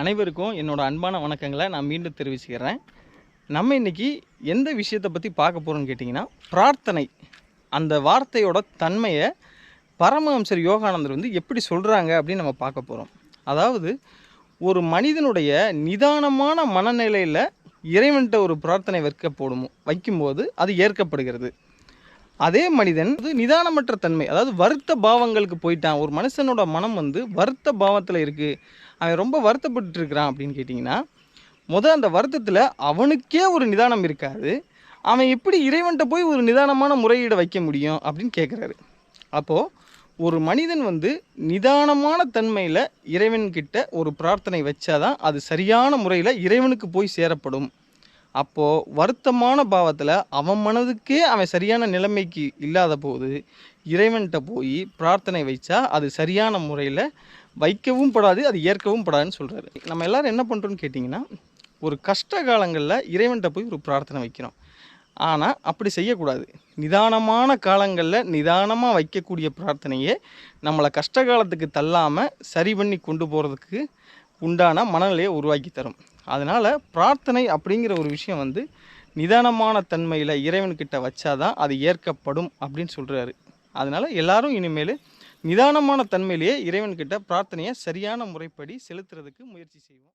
அனைவருக்கும் என்னோட அன்பான வணக்கங்களை நான் மீண்டும் தெரிவிச்சுக்கிறேன். நம்ம இன்னைக்கு எந்த விஷயத்தை பற்றி பார்க்க போகிறோம்னு கேட்டிங்கன்னா பிரார்த்தனை. அந்த வார்த்தையோட தன்மையை பரமஹம்சர் யோகானந்தர் வந்து எப்படி சொல்கிறாங்க அப்படின்னு நம்ம பார்க்க போகிறோம் அதாவது ஒரு மனிதனுடைய நிதானமான மனநிலையில் இறைவன்கிட்ட ஒரு பிரார்த்தனை வைக்க போடும் வைக்கும்போது அது ஏற்கப்படுகிறது. அதே மனிதன் வந்து நிதானமற்ற தன்மை அதாவது வருத்த பாவங்களுக்கு போயிட்டான். ஒரு மனுஷனோட மனம் வந்து வருத்த பாவத்தில் இருக்குது அவன் ரொம்ப வருத்தப்பட்டு இருக்கிறான் அப்படின்னு கேட்டிங்கன்னா முதல் அந்த வருத்தத்தில் அவனுக்கே ஒரு நிதானம் இருக்காது. அவன் எப்படி இறைவன்கிட்ட போய் ஒரு நிதானமான முறையீடை வைக்க முடியும் அப்படின்னு கேட்குறாரு அப்போது ஒரு மனிதன் வந்து நிதானமான தன்மையில் இறைவன்கிட்ட ஒரு பிரார்த்தனை வச்சாதான் அது சரியான முறையில் இறைவனுக்கு போய் சேரப்படும். அப்போது வருத்தமான பாவத்தில் அவன் மனதுக்கே அவன் சரியான நிலைமைக்கு இல்லாத போது இறைவன்கிட்ட போய் பிரார்த்தனை வைச்சா அது சரியான முறையில் வைக்கவும் படாது அது ஏற்கவும் படாதுன்னு சொல்கிறாரு நம்ம எல்லாரும் என்ன பண்ணுறோன்னு கேட்டிங்கன்னா ஒரு கஷ்ட காலங்களில் இறைவன்கிட்ட போய் ஒரு பிரார்த்தனை வைக்கிறோம். ஆனால் அப்படி செய்யக்கூடாது. நிதானமான காலங்களில் நிதானமாக வைக்கக்கூடிய பிரார்த்தனையே நம்மளை கஷ்ட காலத்துக்கு தள்ளாமல் சரி பண்ணி கொண்டு போகிறதுக்கு உண்டான மனநிலையை உருவாக்கி தரும். அதனால் பிரார்த்தனை அப்படிங்கிற ஒரு விஷயம் வந்து நிதானமான தன்மையில் இறைவன்கிட்ட வச்சாதான் அது ஏற்கப்படும் அப்படின்னு சொல்கிறாரு அதனால் எல்லாரும் இனிமேல் நிதானமான தன்மையிலேயே இறைவன்கிட்ட பிரார்த்தனையை சரியான முறைப்படி செலுத்துறதுக்கு முயற்சி செய்வோம்.